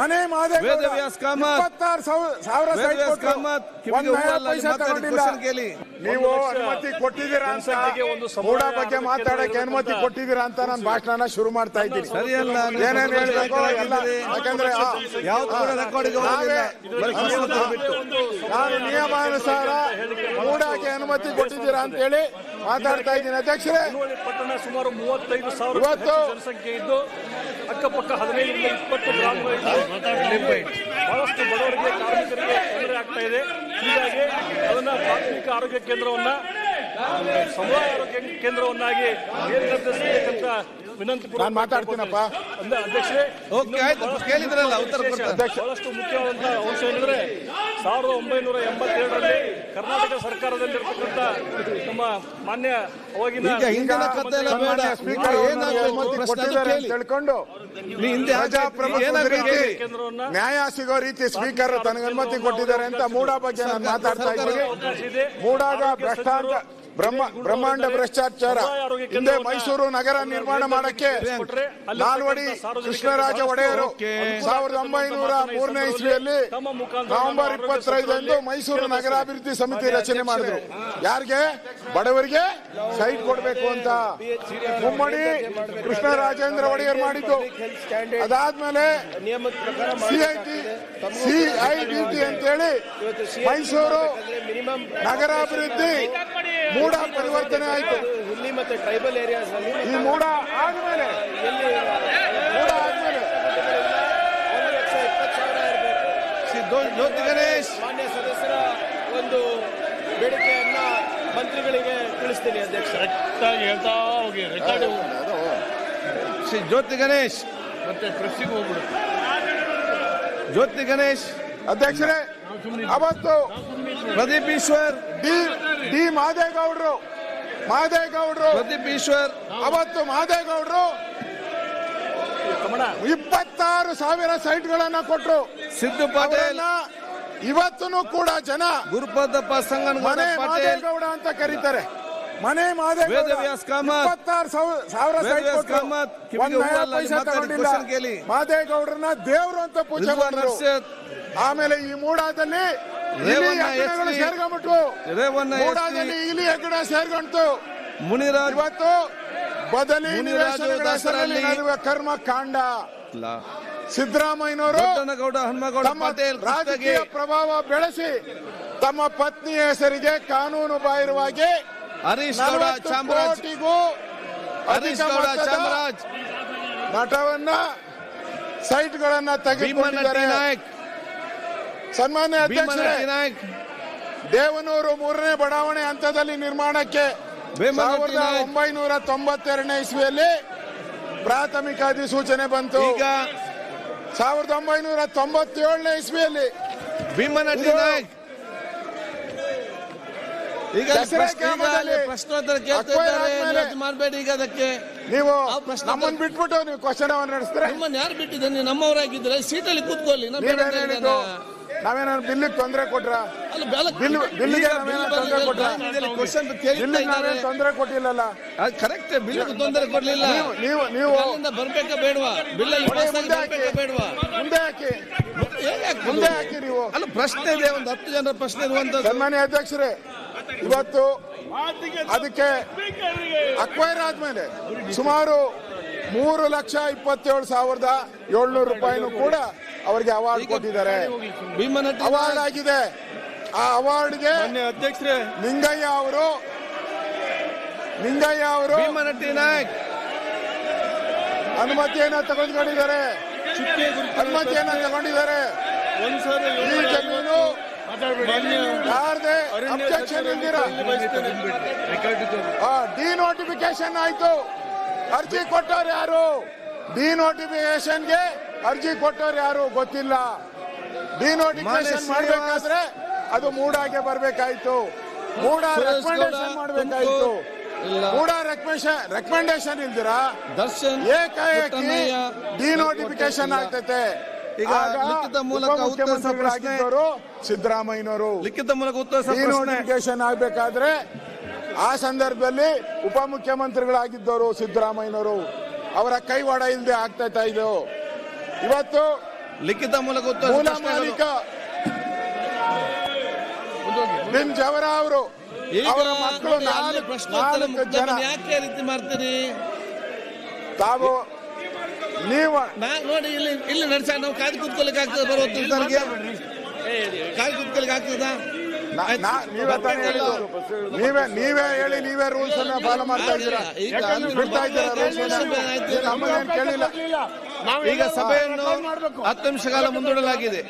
ಮನೆ ಮಾದೇಗೌಡ ವೇದವ್ಯಾಸ್ ಕಾಮತ್. ಇಪ್ಪತ್ತಾರು ಸಾವಿರ. ನೀವು ಅನುಮತಿ ಕೊಟ್ಟಿದ್ದೀರಾ ಅಂತ ಮೂಡ ಬಗ್ಗೆ ಮಾತಾಡಕ್ಕೆ ಅನುಮತಿ ಕೊಟ್ಟಿದ್ದೀರಾ ಅಂತ ನಾನು ಭಾಷಣ ಶುರು ಮಾಡ್ತಾ ಇದ್ದೀನಿ. ಏನೇನ್ ಹೇಳ್ಬೇಕು ನಾಯಕರಾಗಿದ್ದೀರಿ. ಯಾಕಂದ್ರೆ ನಾನು ನಿಯಮಾನುಸಾರ ಮೂಡಕ್ಕೆ ಅನುಮತಿ ಕೊಟ್ಟಿದ್ದೀರಾ ಅಂತ ಹೇಳಿ ಮಾತಾಡ್ತಾ ಇದ್ದೀನಿ ಅಧ್ಯಕ್ಷರೇ ಪಟ್ಟಣ ಸುಮಾರು ಮೂವತ್ತೈದು ಸಾವಿರ ಜನಸಂಖ್ಯೆ ಇದ್ದು ಅಕ್ಕಪಕ್ಕ ಹದಿನೈದರಿಂದ ಇಪ್ಪತ್ತು ಗ್ರಾಮಗಳಿಂದ ಬಹಳಷ್ಟು ಬಡವರಿಗೆ ಕಾರ್ಮಿಕರಿಗೆ ತೊಂದರೆ ಆಗ್ತಾ ಇದೆ ಹೀಗಾಗಿ ಅದನ್ನ ಪ್ರಾಥಮಿಕ ಆರೋಗ್ಯ ಕೇಂದ್ರವನ್ನ ಸಮುದಾಯ ಆರೋಗ್ಯ ಕೇಂದ್ರವನ್ನಾಗಿ ಮೇಲ್ದರ್ಜೆಸಬೇಕಂತ ವಿನಂತಿ ನಾನ್ ಮಾತಾಡ್ತೀನಪ್ಪ. ಓಕೆ, ಆಯ್ತು. ಕೇಳಿದ್ರಲ್ಲ, ಉತ್ತರ. ಬಹಳಷ್ಟು ಮುಖ್ಯವಾದಂತಹ ಅಂಶ ಏನಂದ್ರೆ ಸಾವಿರದ ಒಂಬೈನೂರ ಎಂಬತ್ತೇಳರಲ್ಲಿ ಕರ್ನಾಟಕ ಸರ್ಕಾರದಲ್ಲಿರ್ತಕ್ಕಂಥ ನಮ್ಮ ಮಾನ್ಯ ಅವಾಗಿನ. ತಿಳ್ಕೊಂಡು ನ್ಯಾಯ ಸಿಗೋ ರೀತಿ ಸ್ಪೀಕರ್ ತನಗೆ ಅನುಮತಿ ಕೊಟ್ಟಿದ್ದಾರೆ ಅಂತ ಮೂಡ ಬಗ್ಗೆ ನಾನು ಮಾತಾಡ್ತಾ ಇದ್ದೀವಿ ಮೂಡಾಗ ಭ್ರಷ್ಟಾಚಾರ ಬ್ರಹ್ಮ ಬ್ರಹ್ಮಾಂಡ ಭ್ರಷ್ಟಾಚಾರ ಹಿಂದೆ ಮೈಸೂರು ನಗರ ನಿರ್ಮಾಣ ಮಾಡಕ್ಕೆ ನಾಲ್ವಡಿ ಕೃಷ್ಣರಾಜ ಒಡೆಯರು. ಸಾವಿರದ ಒಂಬೈನೂರ ಮೂರನೇ ಇಸ್ವಿಯಲ್ಲಿ ನವೆಂಬರ್ ಇಪ್ಪತ್ತೈದರಂದು ಮೈಸೂರು ನಗರಾಭಿವೃದ್ಧಿ ಸಮಿತಿ ರಚನೆ ಮಾಡಿದ್ರು. ಯಾರಿಗೆ ಬಡವರಿಗೆ ಸೈಟ್ ಕೊಡಬೇಕು ಅಂತ ಮುಮ್ಮಡಿ ಕೃಷ್ಣರಾಜೇಂದ್ರ ಒಡೆಯರ್ ಮಾಡಿದ್ದು ಅದಾದ್ಮೇಲೆ ಸಿಐಟಿ ಅಂತ ಅಂತೇಳಿ ಮೈಸೂರು ನಗರಾಭಿವೃದ್ಧಿ ಮೂಡ ಪರಿವರ್ತನೆ ಆಯಿತು. ಇಲ್ಲಿ ಮತ್ತೆ ಟ್ರೈಬಲ್ ಏರಿಯಾಸ್ ಅಲ್ಲಿ ಈ ಮೂಡ ಆದ್ಮೇಲೆ ಮೂಡ ಆದ್ಮೇಲೆ ಜ್ಯೋತಿ ಗಣೇಶ್. ಮಾನ್ಯ ಸದಸ್ಯರ ಒಂದು ಬೇಡಿಕೆಯನ್ನ ಮಂತ್ರಿಗಳಿಗೆ ತಿಳಿಸ್ತೀನಿ ಅಧ್ಯಕ್ಷ. ಹೇಳ್ತಾ ಹೋಗಿ ರೆಕಾರ್ಡ್ ಶ್ರೀ ಜ್ಯೋತಿ ಗಣೇಶ್. ಮತ್ತೆ ಪ್ರೆಸ್ಸಿಗೆ ಹೋಗ್ಬಿಡು ಜ್ಯೋತಿ ಗಣೇಶ್. ಅಧ್ಯಕ್ಷರೇ ಅವತ್ತು ಪ್ರದೀಪ್ ಈಶ್ವರ್ ಡಿ ಡಿ ಮಾದೇಗೌಡರು. ಮಾದೇಗೌಡರು. ಪ್ರದೀಪ್ ಈಶ್ವರ್. ಅವತ್ತು ಮಾದೇಗೌಡರು ಇಪ್ಪತ್ತಾರು ಸಾವಿರ ಸೈಟ್ಗಳನ್ನ ಕೊಟ್ಟರು ಸಿದ್ದು ಪಾಟೇಲ್. ಇವತ್ತು ಕೂಡ ಜನ ಗುರುಪದಪ್ಪ ಸಂಗನಗೌಡ ಮನೆ ಮಾದೇಗೌಡ ಅಂತ ಕರೀತಾರೆ. ಮನೆ ಮಾದೇಗೌಡ ಇಪ್ಪತ್ತಾರು ಸಾವಿರ ಸೈಟ್ ಪೈಸೆ ತಗೊಂಡಿಲ್ಲ. ಮಾದೇಗೌಡರನ್ನ ದೇವ್ರು ಅಂತ ಪೂಜೆ ಮಾಡಿದ್ರು. ಆಮೇಲೆ ಈ ಮೂಡಾದಲ್ಲಿ ಇಲಿ ರೇವಣ್ಣ ಹೆಗ್ಗಣಗಳು ಎಸ್.ಟಿ. ಸೇರ್ಕೊಂಡ್ಬಿಟ್ವು ರೇವಣ್ಣ ಎಸ್.ಟಿ. ಮೂಡಾದಲ್ಲಿ ಇಲಿ ಹೆಗ್ಗಣ ಸೇರ್ಕೊಂಡ್ತು. ಮುನಿರಾಜ್ ಇವತ್ತು ಬದಲಿ ಮುನಿರಾಜು ನಿವೇಶನಗಳ ಹೆಸರಲ್ಲಿ ದಾಸರಳ್ಳಿ. ನಡೆಯುವ ಕರ್ಮ ಕಾಂಡ ಸಿದ್ದರಾಮಯ್ಯನವರು ರಾಜಕೀಯ ಪ್ರಭಾವ ಬೆಳೆಸಿ ತಮ್ಮ ಪತ್ನಿ ಹೆಸರಿಗೆ ಕಾನೂನು ಬಾಹಿರವಾಗಿ ಹರೀಶ್ ಗೌಡ ನಲವತ್ತು ಚಾಮರಾಜ್. ಕೋಟಿಗೂ ಹರೀಶ್ ಗೌಡ ಚಾಮರಾಜ್. ಮಠವನ್ನ ಸೈಟ್ಗಳನ್ನ ತೆಗೆದುಕೊಂಡಿದ್ದಾರೆ. ಸನ್ಮಾನ್ಯ ಅಧ್ಯಕ್ಷರೇ ದೇವನೂರು ಮೂರನೇ ಬಡಾವಣೆ ಹಂತದಲ್ಲಿ ನಿರ್ಮಾಣಕ್ಕೆ ಸಾವಿರದ. ಒಂಬೈನೂರ ತೊಂಬತ್ತೆರಡನೇ ಇಸ್ವಿಯಲ್ಲಿ ಪ್ರಾಥಮಿಕ ಅಧಿಸೂಚನೆ ಬಂತು. ಈಗ ಸಾವಿರದ ಒಂಬೈನೂರ ತೊಂಬತ್ತೇಳನೇ ಇಸ್ವಿಯಲ್ಲಿ ಭೀಮನಟ್ಟಿ ನಾಯಕ್ ಈಗ ಪ್ರಶ್ನೋತ್ತರ ಕೇಳ್ತಾ ಮಾಡಬೇಡಿ ಈಗ ಅದಕ್ಕೆ. ನೀವು ನಮ್ಮನ್ ನಮ್ಮನ್ನ ಬಿಟ್ಬಿಟ್ಟು ನೀವು ಕ್ವಶನ್ ನಡೆಸ್ತೀರಾ? ಹಿಮ್ಮನ್ ಯಾರು ಬಿಟ್ಟಿದ್ದೀನಿ ನಮ್ಮವರಾಗಿದ್ರೆ ಸೀಟಲ್ಲಿ ಕೂತ್ಕೊಳ್ಳಿ ನೀವೇನ್ ನಾವೇನಾದ್ರು ಬಿಲ್ಲಿಗೆ ತೊಂದರೆ ಕೊಟ್ರ? ಬಿಲ್ ಬಿಲ್ಲಿಗೆ ನಾವೇನಾದ್ರು ತೊಂದರೆ ಕೊಟ್ರ? ಬಿಲ್ಲಿಗೆ ನಾವೇನು ತೊಂದರೆ ಕೊಟ್ಟಿಲ್ಲಲ್ಲ? ಕರೆಕ್ಟ್ ಬಿಲ್ ತೊಂದರೆ ಕೊಡ್ಲಿಲ್ಲ. ನೀವು ನೀವು ಬರ್ಬೇಕಾ ಬೇಡವಾ? ಹಾಕಿ. ಬೇಡವಾ? ಮುಂದೆ ಹಾಕಿ? ಮುಂದೆ ಹಾಕಿ ನೀವು. ಅಲ್ಲ ಪ್ರಶ್ನೆ ಇದೆ ಒಂದು ಹತ್ತು ಜನರ ಪ್ರಶ್ನೆ ಇರುವಂತದ್ದು. ಸನ್ಮಾನ್ಯ ಅಧ್ಯಕ್ಷರೇ ಇವತ್ತು ಅದಕ್ಕೆ ಅಕ್ವೈರ್ ಆದ್ಮೇಲೆ ಸುಮಾರು ಮೂರು ಲಕ್ಷ ಇಪ್ಪತ್ತೇಳು ಸಾವಿರದ ಏಳ್ನೂರು ರೂಪಾಯಿನೂ ಕೂಡ ಅವರಿಗೆ ಅವಾರ್ಡ್ ಕೊಟ್ಟಿದ್ದಾರೆ. ಭೀಮನಟ್ಟಿ ಅವಾರ್ಡ್ ಆಗಿದೆ. ಆ ಅವಾರ್ಡ್ಗೆ ಅಧ್ಯಕ್ಷರೇ. ನಿಂಗಯ್ಯ ಅವರು ನಿಂಗಯ್ಯ ಅವರು ಭೀಮನಟ್ಟಿ ನಾಯಕ್ ಅನುಮತಿಯನ್ನ ತಗೊಂಡ್ಕೊಂಡಿದ್ದಾರೆ. ಅನುಮತಿಯನ್ನ ತಗೊಂಡಿದ್ದಾರೆ. ಈ ಜಮೀನು ಯಾರದೇ ಅಬ್ಜೆಕ್ಷನ್ ಇಲ್ದಿರ ಡಿನೋಟಿಫಿಕೇಶನ್ ಆಯ್ತು. ಅರ್ಜಿ ಕೊಟ್ಟವ್ರು ಯಾರು? ಡಿನೋಟಿಫಿಕೇಶನ್ಗೆ ಅರ್ಜಿ ಕೊಟ್ಟವ್ರು ಯಾರು ಗೊತ್ತಿಲ್ಲ. ಡಿನೋಟಿಫಿಕೇಶನ್ ಮಾಡಬೇಕಾದ್ರೆ ಅದು ಮೂಡಾಗೆ ಬರ್ಬೇಕಾಯ್ತು. ಮೂಡ ರೆಕಮೆಂಡೇಶನ್ ಮಾಡ್ಬೇಕಾಯ್ತು. ಮೂಡ ರೆಕಮೆಂಡೇಶನ್ ರೆಕಮೆಂಡೇಶನ್ ಇಲ್ದಿರಾ? ದರ್ಶನ್ ಏಕಾಏಕಿ ಡಿನೋಟಿಫಿಕೇಶನ್ ಆಗ್ತೈತೆ. ಈಗ ಲಿಖಿತ ಮೂಲಕ ಉಪಮುಖ್ಯಮಂತ್ರಿಗಳಾಗಿದ್ದವರು ಸಿದ್ದರಾಮಯ್ಯನವರು. ಲಿಖಿತ ಮೂಲಕ ಡಿನೋಟಿಫಿಕೇಶನ್ ಆಗ್ಬೇಕಾದ್ರೆ ಆ ಸಂದರ್ಭದಲ್ಲಿ ಉಪಮುಖ್ಯಮಂತ್ರಿಗಳಾಗಿದ್ದವರು ಸಿದ್ದರಾಮಯ್ಯನವರು. ಅವರ ಕೈವಾಡ ಇಲ್ಲದೆ ಆಗ್ತಾ ಇದು? ಇವತ್ತು ಲಿಖಿತ ಮೂಲಕ ಮೂಲ. ಮಾಲೀಕ ಬಿನ್ ಜವರ ಅವರು ಅವರ ಮಕ್ಕಳು ನಾಲ್ಕು ಜನ. ಯಾಕೆ ರೀತಿ ಮಾಡ್ತೀರಿ ತಾವು ನೀವು ನೋಡಿ ಇಲ್ಲಿ ಇಲ್ಲಿ ನಡೆಸ ನಾವು ಕಾಯ್ದು ಕೂತ್ಕೊಳ್ಳಿಕ್ಕೆ ಆಗ್ತದೆ ಬರುವ ಕಾಯ್ದು ಕೂತ್ಕೊಳ್ಳಿಕ್ಕೆ ಆಗ್ತದಾ? ನೀವೇ ನೀವೇ ನೀವೇ ಹೇಳಿ ನೀವೇ ರೂಲ್ಸ್ ಅನ್ನ ಫಾಲೋ ಮಾಡ್ತಾ ಇದ್ದೀರಾ? ಈಗ ಬಿಡ್ತಾ ಇದ್ದೀರಾ ರೂಲ್ಸ್. ಕೇಳಿಲ್ಲ? ಈಗ ಸಭೆಯನ್ನು ಹತ್ತು ನಿಮಿಷ ಕಾಲ ಮುಂದೂಡಲಾಗಿದೆ.